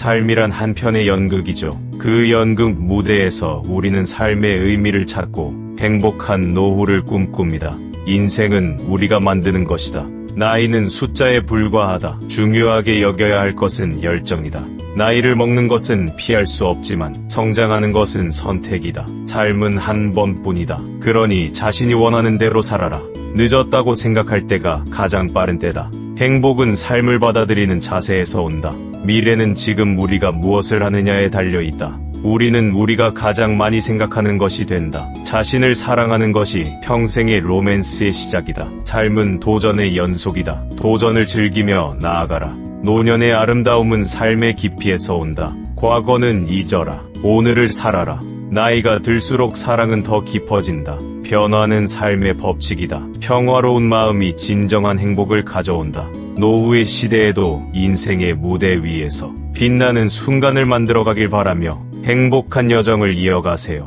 삶이란 한편의 연극이죠. 그 연극 무대에서 우리는 삶의 의미를 찾고 행복한 노후를 꿈꿉니다. 인생은 우리가 만드는 것이다. 나이는 숫자에 불과하다. 중요하게 여겨야 할 것은 열정이다. 나이를 먹는 것은 피할 수 없지만 성장하는 것은 선택이다. 삶은 한 번뿐이다. 그러니 자신이 원하는 대로 살아라. 늦었다고 생각할 때가 가장 빠른 때다. 행복은 삶을 받아들이는 자세에서 온다. 미래는 지금 우리가 무엇을 하느냐에 달려 있다. 우리는 우리가 가장 많이 생각하는 것이 된다. 자신을 사랑하는 것이 평생의 로맨스의 시작이다. 삶은 도전의 연속이다. 도전을 즐기며 나아가라. 노년의 아름다움은 삶의 깊이에서 온다. 과거는 잊어라. 오늘을 살아라. 나이가 들수록 사랑은 더 깊어진다. 변화는 삶의 법칙이다. 평화로운 마음이 진정한 행복을 가져온다. 노후의 시대에도 인생의 무대 위에서 빛나는 순간을 만들어가길 바라며 행복한 여정을 이어가세요.